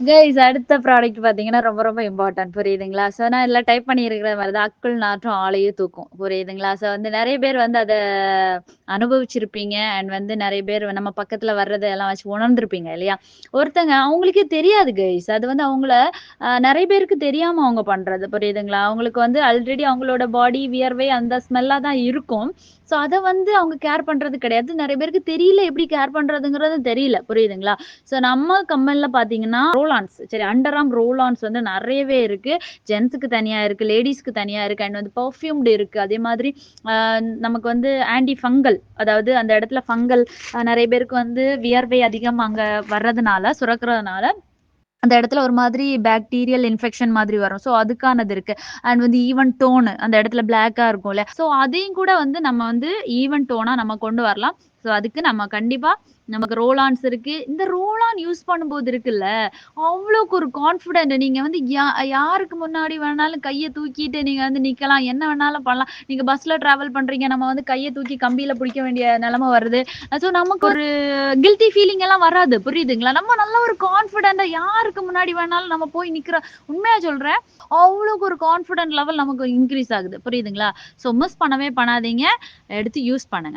Guys அடுத்த product பார்த்தீங்கன்னா, ரொம்ப ரொம்ப இம்பார்ட்டன்ட் புரியுதுங்களா? ஸோ நான் எல்லாம் டைப் பண்ணியிருக்கிற மாதிரி தான் "அக்குள் நாற்றும் ஆளையே தூக்கும்" புரியுதுங்களா? ஸோ வந்து நிறைய பேர் வந்து அதை அனுபவிச்சிருப்பீங்க. அண்ட் வந்து நிறைய பேர் நம்ம பக்கத்துல வர்றதை எல்லாம் வச்சு உணர்ந்திருப்பீங்க இல்லையா? ஒருத்தங்க அவங்களுக்கே தெரியாது கைஸ். அது வந்து அவங்கள நிறைய பேருக்கு தெரியாம அவங்க பண்றது புரியுதுங்களா? அவங்களுக்கு வந்து ஆல்ரெடி அவங்களோட பாடி வியர்வை அந்த ஸ்மெல்லாக தான் இருக்கும். ஸோ அதை வந்து அவங்க கேர் பண்றது கிடையாது. நிறைய பேருக்கு தெரியல எப்படி கேர் பண்றதுங்கிறது தெரியல. புரியுதுங்களா? ஸோ நம்ம கம்பெனியில் பார்த்தீங்கன்னா, ரோலான்ஸ் சரி அண்டர் ஆம் ரோலான்ஸ் வந்து நிறையவே இருக்கு. ஜென்ஸுக்கு தனியா இருக்கு, லேடிஸ்க்கு தனியா இருக்கு. அண்ட் வந்து பெர்ஃப்யூம்டு இருக்கு. அதே மாதிரி நமக்கு வந்து ஆன்டி ஃபங்கல் அதாவது அந்த இடத்துல ஃபங்கல் நிறைய பேருக்கு வந்து வியர்வை அதிகம் அங்க வர்றதுனால, சுரக்கிறதுனால அந்த இடத்துல ஒரு மாதிரி பாக்டீரியல் இன்ஃபெக்ஷன் மாதிரி வரும். ஸோ அதுக்கானது இருக்கு. அண்ட் வந்து ஈவன் டோனு அந்த இடத்துல பிளாக்கா இருக்கும்ல. ஸோ அதையும் கூட வந்து நம்ம வந்து ஈவன் டோனா நம்ம கொண்டு வரலாம். ஸோ அதுக்கு நம்ம கண்டிப்பா நமக்கு ரோலான்ஸ் இருக்கு. இந்த ரோலான் யூஸ் பண்ணும்போது இருக்குல்ல, அவ்வளோக்கு ஒரு கான்ஃபிடென்ட் நீங்க வந்து யா யாருக்கு முன்னாடி வேணாலும் கையை தூக்கிட்டு நீங்க வந்து நிக்கலாம். என்ன வேணாலும் பண்ணலாம். நீங்க பஸ்ல டிராவல் பண்றீங்க. நம்ம வந்து கையை தூக்கி கம்பியில பிடிக்க வேண்டிய நிலைமை வருது. ஸோ நமக்கு ஒரு கில்ட்டி ஃபீலிங் எல்லாம் வராது. புரியுதுங்களா? நம்ம நல்ல ஒரு கான்ஃபிடென்டா யாருக்கு முன்னாடி வேணாலும் நம்ம போய் நிக்கிறோம். உண்மையா சொல்றேன். அவ்வளோக்கு ஒரு கான்ஃபிடென்ட் லெவல் நமக்கு இன்க்ரீஸ் ஆகுது. புரியுதுங்களா? ஸோ மிஸ் பண்ணவே பண்ணாதீங்க. எடுத்து யூஸ் பண்ணுங்க.